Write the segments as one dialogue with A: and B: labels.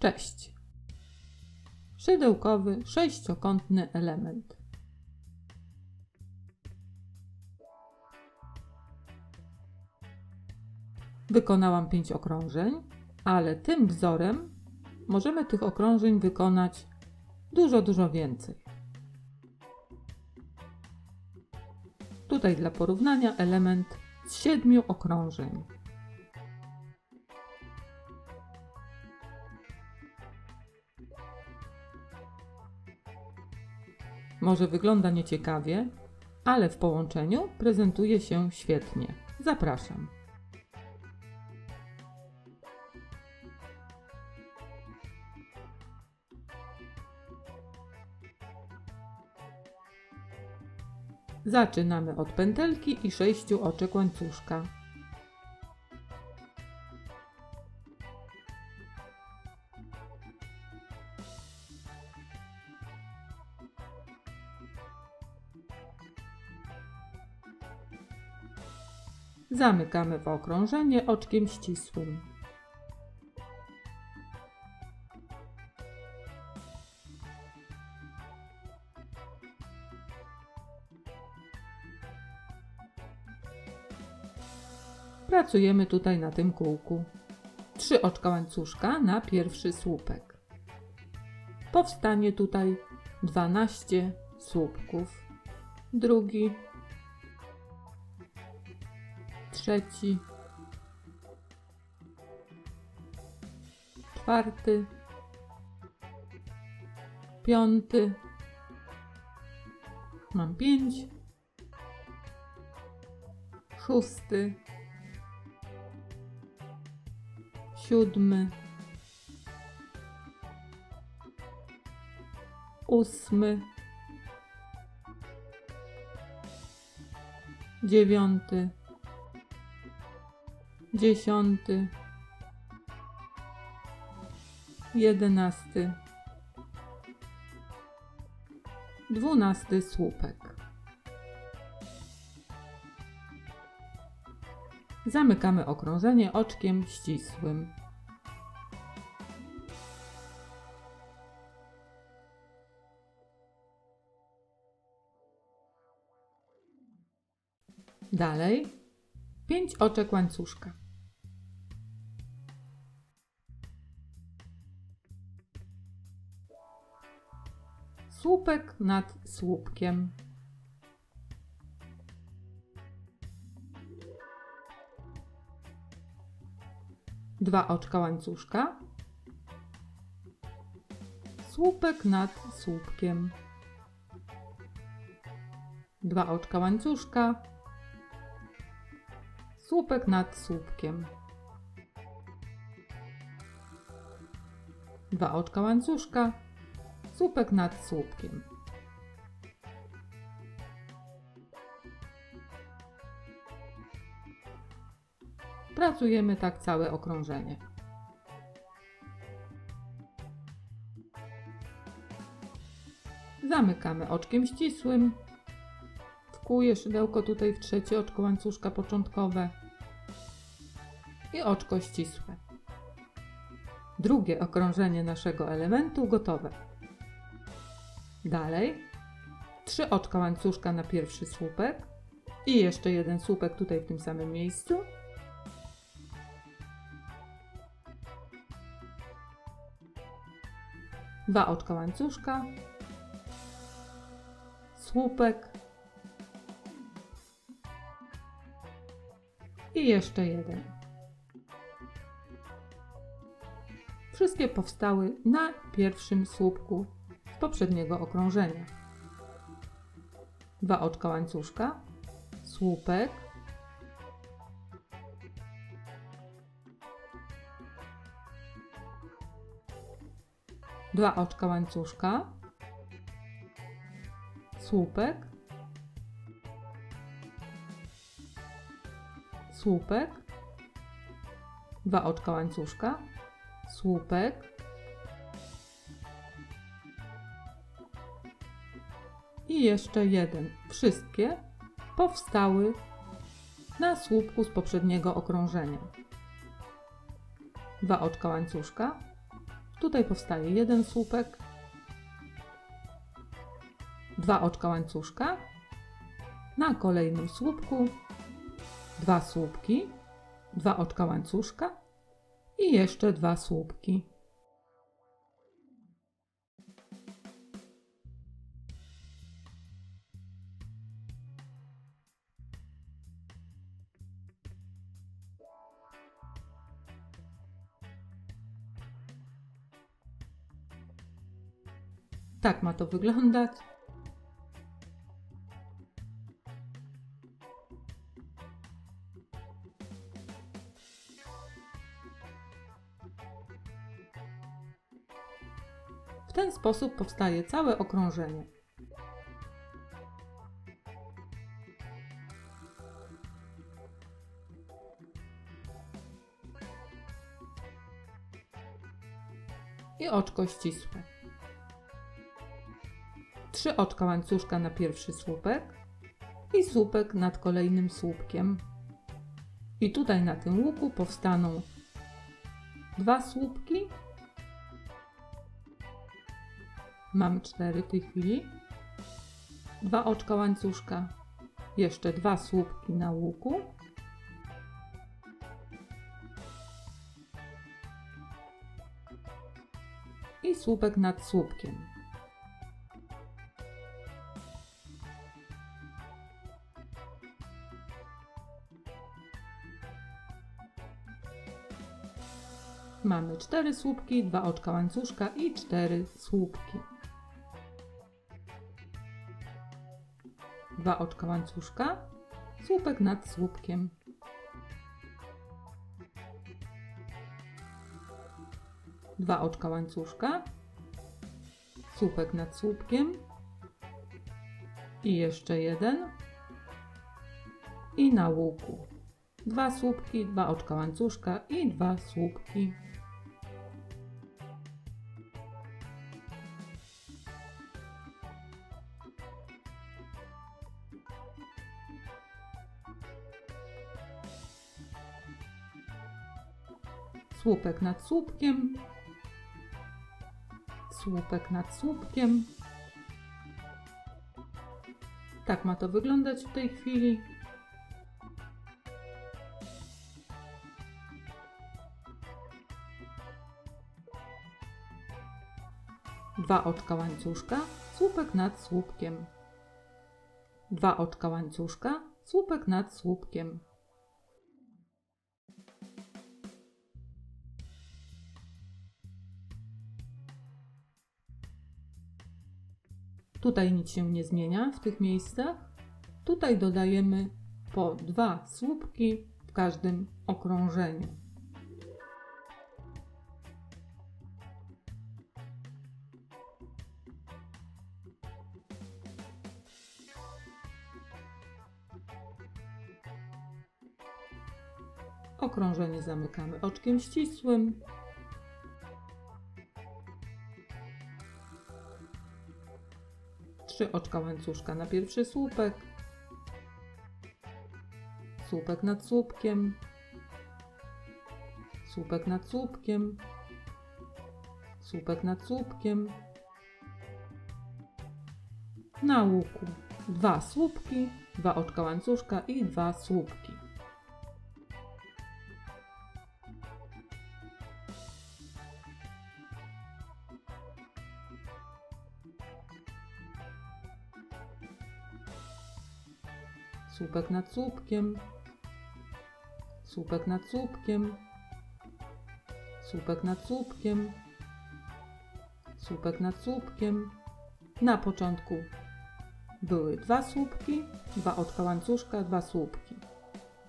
A: Cześć. Szydełkowy, sześciokątny element. Wykonałam 5 okrążeń, ale tym wzorem możemy tych okrążeń wykonać dużo, dużo więcej. Tutaj dla porównania element z 7 okrążeń. Może wygląda nieciekawie, ale w połączeniu prezentuje się świetnie. Zapraszam. Zaczynamy od pętelki i sześciu oczek łańcuszka. Zamykamy w okrążenie oczkiem ścisłym. Pracujemy tutaj na tym kółku. Trzy oczka łańcuszka na pierwszy słupek. Powstanie tutaj 12 słupków. Drugi, trzeci, czwarty, piąty. Mam pięć, szósty, siódmy, ósmy, dziewiąty, dziesiąty, jedenasty, dwunasty słupek. Zamykamy okrążenie oczkiem ścisłym. Dalej 5 oczek łańcuszka. Słupek nad słupkiem. Dwa oczka łańcuszka. Słupek nad słupkiem. Dwa oczka łańcuszka. Słupek nad słupkiem. Dwa oczka łańcuszka. Słupek nad słupkiem. Pracujemy tak całe okrążenie. Zamykamy oczkiem ścisłym. Wkuję szydełko tutaj w trzecie oczko łańcuszka początkowe i oczko ścisłe. Drugie okrążenie naszego elementu gotowe. Dalej. Trzy oczka łańcuszka na pierwszy słupek. I jeszcze jeden słupek tutaj w tym samym miejscu. Dwa oczka łańcuszka, słupek. I jeszcze jeden. Wszystkie powstały na pierwszym słupku poprzedniego okrążenia. Dwa oczka łańcuszka, słupek, dwa oczka łańcuszka, słupek, słupek, dwa oczka łańcuszka, słupek i jeszcze jeden. Wszystkie powstały na słupku z poprzedniego okrążenia. Dwa oczka łańcuszka, Tutaj powstaje jeden słupek, dwa oczka łańcuszka, na kolejnym słupku dwa słupki, dwa oczka łańcuszka i jeszcze dwa słupki. Tak ma to wyglądać. W ten sposób powstaje całe okrążenie. I oczko ścisłe. Trzy oczka łańcuszka na pierwszy słupek i słupek nad kolejnym słupkiem. I tutaj na tym łuku powstaną dwa słupki Mamy cztery w tej chwili. Dwa oczka łańcuszka. Jeszcze dwa słupki na łuku. I słupek nad słupkiem. Mamy cztery słupki, dwa oczka łańcuszka i cztery słupki. Dwa oczka łańcuszka, słupek nad słupkiem. Dwa oczka łańcuszka, słupek nad słupkiem i jeszcze jeden i na łuku. Dwa słupki, dwa oczka łańcuszka i dwa słupki. Słupek nad słupkiem, słupek nad słupkiem. Tak ma to wyglądać w tej chwili. Dwa oczka łańcuszka, słupek nad słupkiem. Dwa oczka łańcuszka, słupek nad słupkiem. Tutaj nic się nie zmienia w tych miejscach. Tutaj dodajemy po dwa słupki w każdym okrążeniu. Okrążenie zamykamy oczkiem ścisłym. Trzy oczka łańcuszka na pierwszy słupek. Słupek nad słupkiem. Słupek nad słupkiem. Słupek nad słupkiem. Na łuku dwa słupki, dwa oczka łańcuszka i dwa słupki. Słupek nad słupkiem, słupek nad słupkiem, słupek nad słupkiem, słupek nad słupkiem. Na początku były dwa słupki, dwa oczka łańcuszka, dwa słupki.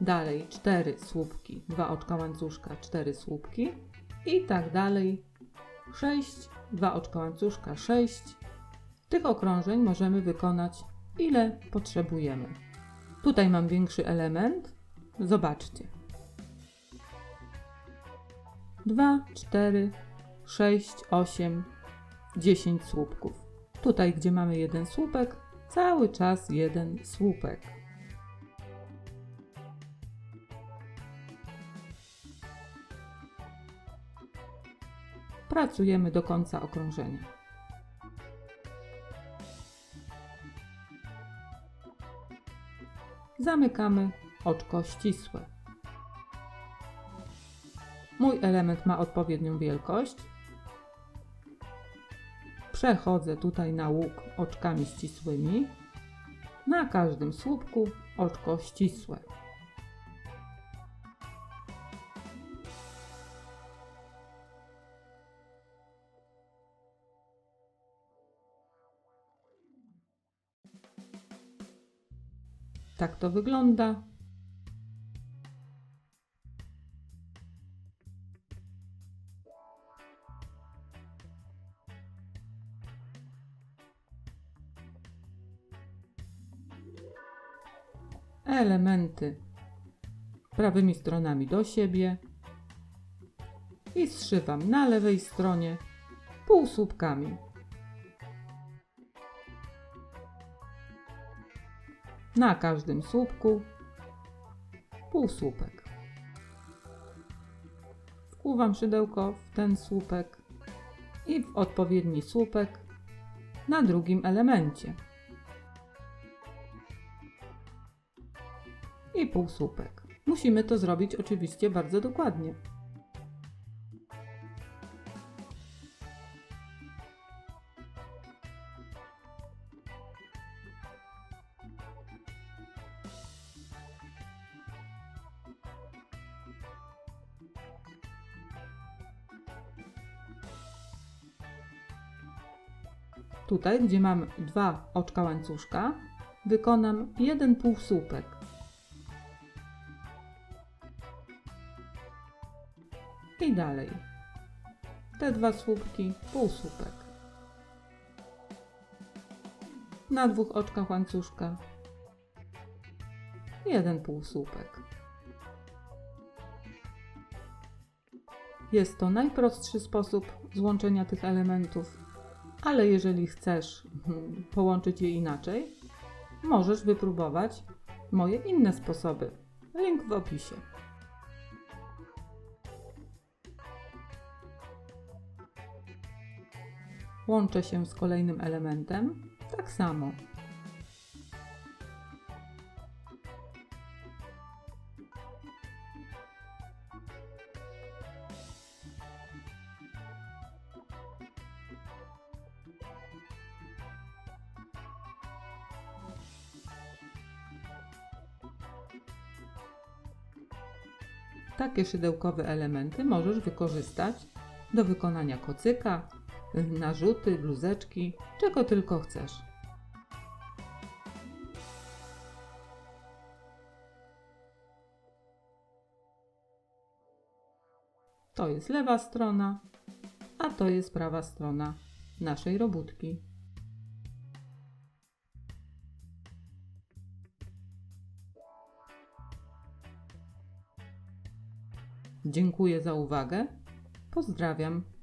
A: Dalej cztery słupki, dwa oczka łańcuszka, cztery słupki i tak dalej. Sześć, dwa oczka łańcuszka, sześć. Tych okrążeń możemy wykonać ile potrzebujemy. Tutaj mam większy element. Zobaczcie. 2, 4, 6, 8, 10 słupków. Tutaj, gdzie mamy jeden słupek, cały czas jeden słupek. Pracujemy do końca okrążenia. Zamykamy oczko ścisłe. Mój element ma odpowiednią wielkość. Przechodzę tutaj na łuk oczkami ścisłymi. Na każdym słupku oczko ścisłe. Tak to wygląda. Elementy prawymi stronami do siebie i zszywam na lewej stronie półsłupkami. Na każdym słupku półsłupek. Wkłuwam szydełko w ten słupek i w odpowiedni słupek na drugim elemencie. I półsłupek. Musimy to zrobić oczywiście bardzo dokładnie. Tutaj, gdzie mam dwa oczka łańcuszka, wykonam jeden półsłupek. I dalej. Te dwa słupki, półsłupek. Na dwóch oczkach łańcuszka jeden półsłupek. Jest to najprostszy sposób złączenia tych elementów, ale jeżeli chcesz hmm, połączyć je inaczej, możesz wypróbować moje inne sposoby. Link w opisie. Łączę się z kolejnym elementem, tak samo. Takie szydełkowe elementy możesz wykorzystać do wykonania kocyka, narzuty, bluzeczki, czego tylko chcesz. To jest lewa strona, a to jest prawa strona naszej robótki. Dziękuję za uwagę. Pozdrawiam.